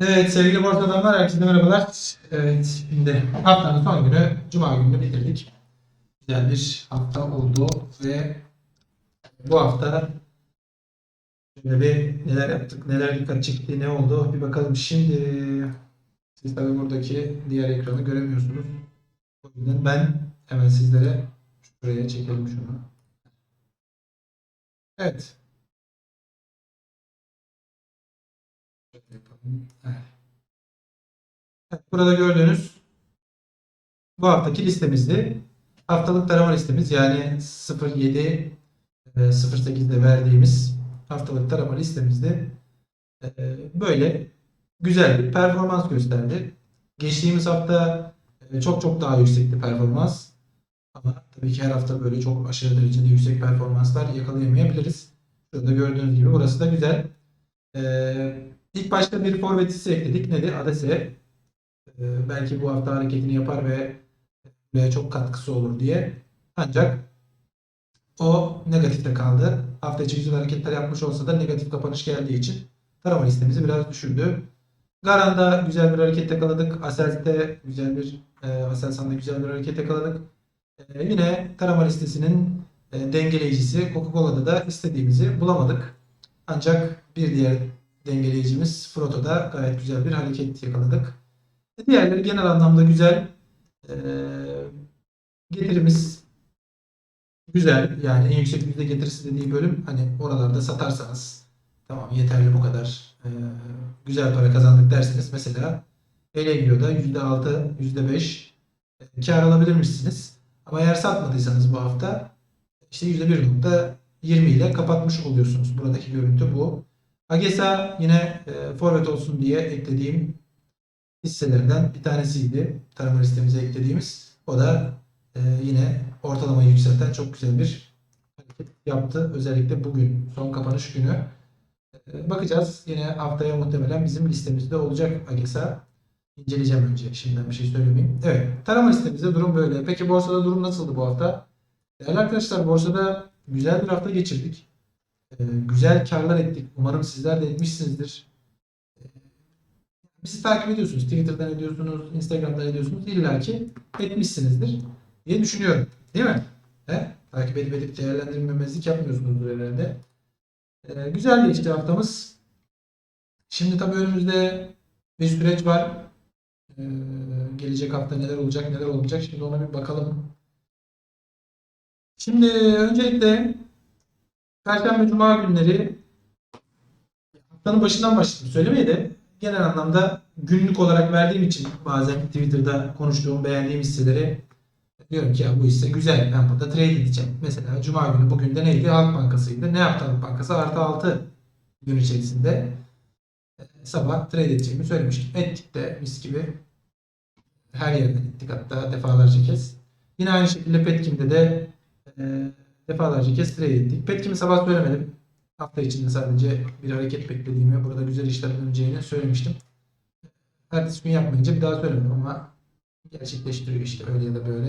Evet sevgili borsa adamlar herkese merhabalar. Evet şimdi haftanın son günü Cuma gününü bitirdik. Güzel bir hafta oldu ve bu hafta şöyle bir neler yaptık, neler dikkat çekti, ne oldu bir bakalım. Şimdi siz tabii buradaki diğer ekranı göremiyorsunuz. O yüzden ben hemen sizlere şuraya çekelim şunu. Evet. Burada gördüğünüz bu haftaki listemizdi. Haftalık tarama listemiz yani 07 e, 08'de verdiğimiz haftalık tarama listemizde e, böyle güzel bir performans gösterdi. Geçtiğimiz hafta e, çok çok daha yüksekti performans. Ama tabii ki her hafta böyle çok aşırı derecede yüksek performanslar yakalayamayabiliriz. Şurada gördüğünüz gibi burası da güzel. Ee, ilk başta bir forvet hissi ekledik. Nedir? Adese. Ee, belki bu hafta hareketini yapar ve buraya çok katkısı olur diye. Ancak o negatifte kaldı. Hafta içi güzel hareketler yapmış olsa da negatif kapanış geldiği için tarama listemizi biraz düşürdü. Garan'da güzel bir hareket yakaladık. Asel'de güzel bir e, Aselsan'da güzel bir hareket yakaladık. E, yine tarama listesinin e, dengeleyicisi Coca-Cola'da da istediğimizi bulamadık. Ancak bir diğer dengeleyicimiz Froto'da gayet güzel bir hareket yakaladık. Diğerleri genel anlamda güzel. E, getirimiz güzel. Yani en yüksek yüzde getirisi dediği bölüm hani oralarda satarsanız tamam yeterli bu kadar e, güzel para kazandık derseniz mesela Elegio'da %6, %5 e, kar alabilirmişsiniz. Ama eğer satmadıysanız bu hafta işte %1.20 ile kapatmış oluyorsunuz. Buradaki görüntü bu. Agesa yine e, forvet olsun diye eklediğim hisselerden bir tanesiydi. Tarama listemize eklediğimiz. O da e, yine ortalamayı yükselten çok güzel bir hareket yaptı. Özellikle bugün son kapanış günü. E, bakacağız. Yine haftaya muhtemelen bizim listemizde olacak Agesa. İnceleyeceğim önce. Şimdiden bir şey söylemeyeyim. Evet. Tarama listemizde durum böyle. Peki borsada durum nasıldı bu hafta? Değerli arkadaşlar borsada güzel bir hafta geçirdik. Ee, güzel karlar ettik. Umarım sizler de etmişsinizdir. Ee, bizi takip ediyorsunuz. Twitter'dan ediyorsunuz, Instagram'dan ediyorsunuz. İlla ki etmişsinizdir diye düşünüyorum. Değil mi? He? Takip edip edip değerlendirmemezlik yapmıyorsunuzdur herhalde. Ee, güzel geçti haftamız. Şimdi tabii önümüzde bir süreç var. Ee, gelecek hafta neler olacak neler olmayacak. Şimdi ona bir bakalım. Şimdi öncelikle Perşembe Cuma günleri haftanın başından başladım söylemeye de genel anlamda günlük olarak verdiğim için bazen Twitter'da konuştuğum beğendiğim hisseleri diyorum ki ya bu hisse güzel ben burada trade edeceğim. Mesela Cuma günü bugün de neydi? Halk Bankası'ydı. Ne yaptı Halk Bankası? Artı 6 gün içerisinde e, sabah trade edeceğimi söylemiştim. Ettik de mis gibi her yerden ettik hatta defalarca kez. Yine aynı şekilde Petkim'de de e, defalarca kez trade ettik. Petkim'i sabah söylemedim. Hafta içinde sadece bir hareket beklediğimi, burada güzel işler döneceğini söylemiştim. Ertesi gün yapmayınca bir daha söylemedim ama gerçekleştiriyor işte öyle ya da böyle.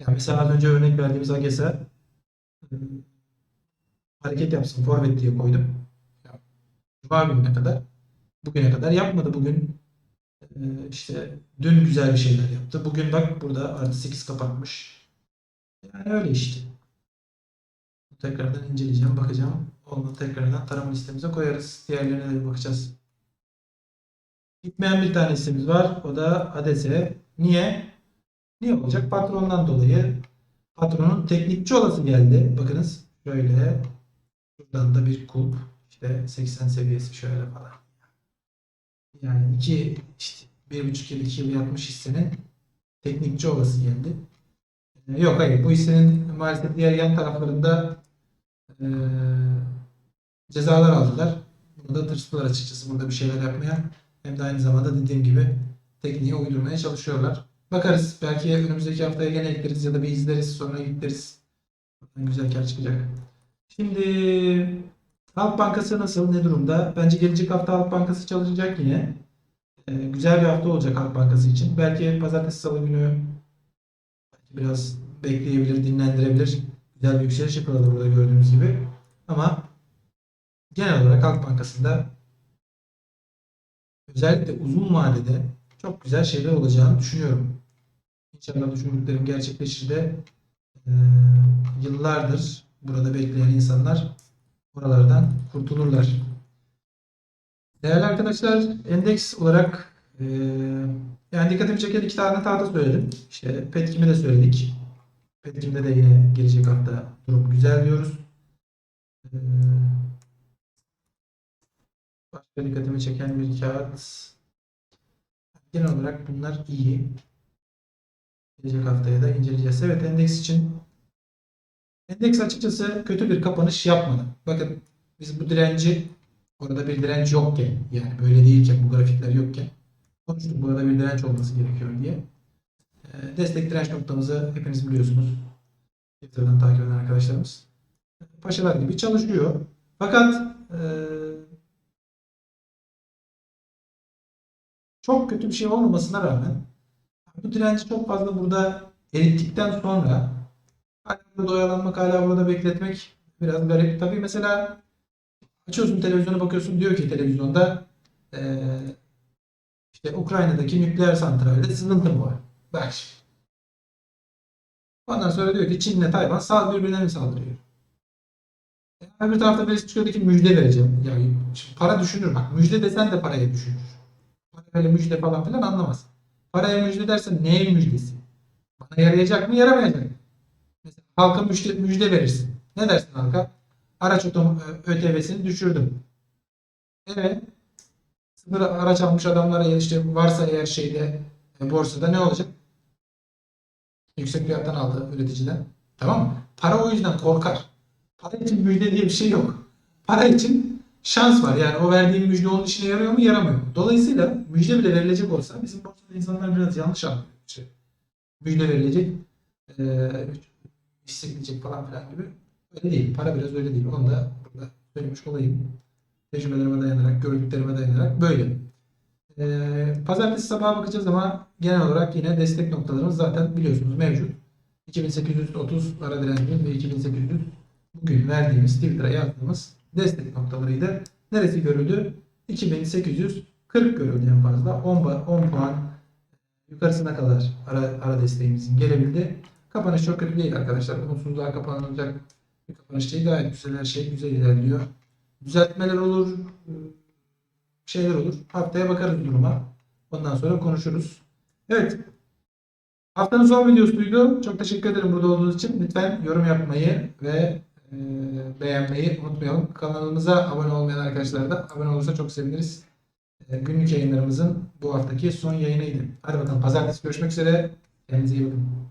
Yani mesela az önce örnek verdiğimiz Agesa e, hareket yapsın forvet diye koydum. Ya, Cuma gününe kadar bugüne kadar yapmadı. Bugün e, işte dün güzel bir şeyler yaptı. Bugün bak burada artı 8 kapatmış. Yani öyle işte. Tekrardan inceleyeceğim, bakacağım. Onu tekrardan tarama listemize koyarız. Diğerlerine de bir bakacağız. Gitmeyen bir tane hissemiz var. O da ADS. Niye? Niye olacak? Patrondan dolayı. Patronun teknikçi olası geldi. Bakınız şöyle. Şuradan da bir kulp. İşte 80 seviyesi şöyle falan. Yani iki işte bir buçuk yıl iki yıl yatmış hissenin teknikçi olası geldi. Ee, Yok hayır bu hissenin maalesef diğer yan taraflarında eee, cezalar aldılar. Bunu da tırstılar açıkçası burada bir şeyler yapmaya. Hem de aynı zamanda dediğim gibi tekniği uydurmaya çalışıyorlar. Bakarız. Belki önümüzdeki haftaya gene ekleriz ya da bir izleriz sonra gideriz. Güzel kar çıkacak. Şimdi Halk Bankası nasıl? Ne durumda? Bence gelecek hafta Halk Bankası çalışacak yine. Ee, güzel bir hafta olacak Halk Bankası için. Belki pazartesi salı günü biraz bekleyebilir, dinlendirebilir. Güzel bir yükseliş yakaladı burada gördüğünüz gibi. Ama genel olarak Halk Bankası'nda özellikle uzun vadede çok güzel şeyler olacağını düşünüyorum. İnşallah düşündüklerim gerçekleşir de e, yıllardır burada bekleyen insanlar buralardan kurtulurlar. Değerli arkadaşlar, endeks olarak e, yani dikkatimi çeken iki tane tahta söyledim. İşte Petkim'i de söyledik. Petkim'de de yine gelecek hafta durum güzel diyoruz. E, başka dikkatimi çeken bir kağıt. Genel olarak bunlar iyi. Gelecek haftaya da inceleyeceğiz. Evet endeks için endeks açıkçası kötü bir kapanış yapmadı. Bakın biz bu direnci orada bir direnç yokken yani böyle değilken bu grafikler yokken konuştuk burada bir direnç olması gerekiyor diye. Destek direnç noktamızı hepiniz biliyorsunuz. Twitter'dan takip eden arkadaşlarımız. Paşalar gibi çalışıyor. Fakat eee çok kötü bir şey olmamasına rağmen bu direnci çok fazla burada erittikten sonra hala burada oyalanmak, hala burada bekletmek biraz garip. Tabii mesela açıyorsun televizyona bakıyorsun diyor ki televizyonda eee, işte Ukrayna'daki nükleer santralde sızıntı mı var? Bak şimdi. Ondan sonra diyor ki Çin'le Tayvan sağ birbirine mi saldırıyor? E, Öbür tarafta birisi çıkıyor diyor ki müjde vereceğim. Yani para düşünür bak. Müjde desen de paraya düşünür. Para öyle müjde falan filan anlamaz. Paraya müjde dersen neye müjdesi? Bana yarayacak mı yaramayacak mı? Mesela halka müjde, müjde verirsin. Ne dersin halka? Araç otom ÖTV'sini düşürdüm. Evet. Sıfır araç almış adamlara işte varsa eğer şeyde borsada ne olacak? Yüksek fiyattan aldı üreticiden. Tamam mı? Para o yüzden korkar. Para için müjde diye bir şey yok. Para için şans var. Yani o verdiğim müjde onun işine yarıyor mu yaramıyor? Dolayısıyla müjde bile verilecek olsa bizim borsada insanlar biraz yanlış anlıyor. İşte müjde verilecek, e, hissedilecek falan filan gibi. Öyle değil. Para biraz öyle değil. Onu da burada söylemiş olayım. Tecrübelerime dayanarak, gördüklerime dayanarak böyle. Ee, pazartesi sabaha bakacağız ama genel olarak yine destek noktalarımız zaten biliyorsunuz mevcut. 2830 ara direncimiz ve 2800 bugün verdiğimiz Twitter'a yazdığımız destek noktalarıydı. Neresi görüldü? 2840 görüldü en fazla. 10, ba- 10 puan yukarısına kadar ara, ara desteğimizin gelebildi. Kapanış çok kötü değil arkadaşlar. Umutsuzluğa kapanılacak bir kapanış değil. Gayet güzel her şey güzel ilerliyor. Düzeltmeler olur, şeyler olur. Haftaya bakarız duruma. Ondan sonra konuşuruz. Evet. Haftanın son videosuydu. Çok teşekkür ederim burada olduğunuz için. Lütfen yorum yapmayı ve e, beğenmeyi unutmayalım. Kanalımıza abone olmayan arkadaşlar da abone olursa çok seviniriz. E, günlük yayınlarımızın bu haftaki son yayınıydı. Hadi bakalım pazartesi görüşmek üzere. Kendinize iyi bakın.